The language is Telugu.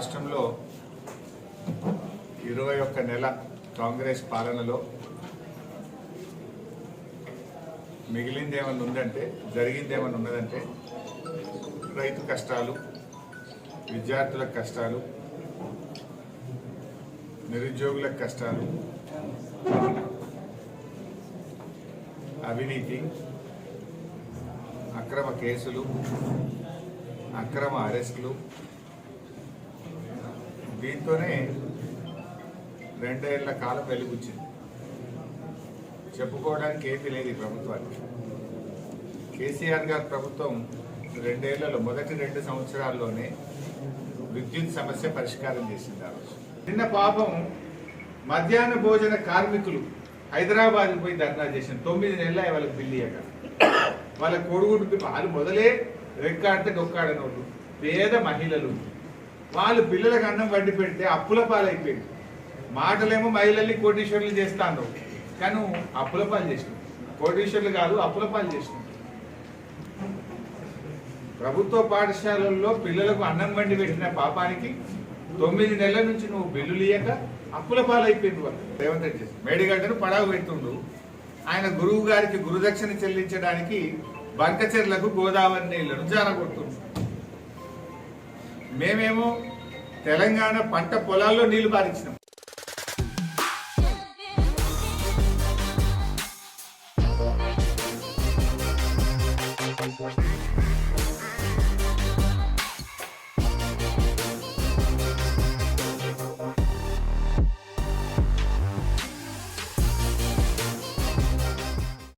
రాష్ట్రంలో ఇరవై ఒక్క నెల కాంగ్రెస్ పాలనలో మిగిలింది ఏమన్నా ఉందంటే జరిగింది ఏమన్నా ఉన్నదంటే రైతు కష్టాలు విద్యార్థుల కష్టాలు నిరుద్యోగుల కష్టాలు అవినీతి అక్రమ కేసులు అక్రమ అరెస్టులు దీంతోనే రెండేళ్ళ కాలం వెలుగుచ్చింది చెప్పుకోవడానికి ఏమీ లేదు ఈ ప్రభుత్వానికి. కేసీఆర్ గారి ప్రభుత్వం రెండేళ్ళలో మొదటి రెండు సంవత్సరాల్లోనే విద్యుత్ సమస్య పరిష్కారం చేసింది ఆ రోజు. నిన్న పాపం మధ్యాహ్న భోజన కార్మికులు హైదరాబాద్ పోయి ధర్నా చేసిన తొమ్మిది నెలల వాళ్ళకి బిల్లు ఇయ్యక. వాళ్ళ కొడుగుడు వాళ్ళు మొదలే రెక్కాడితే డొక్కాడనోళ్ళు. పేద మహిళలు. వాళ్ళు పిల్లలకు అన్నం వండి పెడితే అప్పుల పాలైపోయింది. మాటలేమో మహిళల్ని కోటీశ్వర్లు చేస్తాను కానీ అప్పుల పాలు చేసినావు. కోటీశ్వర్లు కాదు అప్పుల పాలు చేసినావు. ప్రభుత్వ పాఠశాలల్లో పిల్లలకు అన్నం వండి పెట్టిన పాపానికి తొమ్మిది నెలల నుంచి నువ్వు బిల్లులు ఇయ్యక అప్పుల పాలైపోయింది వాళ్ళు. రేవంత్ రెడ్డి మేడిగడ్డను పడవ పెడుతుండు. ఆయన గురువు గారికి గురుదక్షిణ చెల్లించడానికి బంకచెర్లకు గోదావరి నీళ్ళను జారగొడుతుండు. మేమేమో తెలంగాణ పంట పొలాల్లో నీళ్ళు పారించినాం.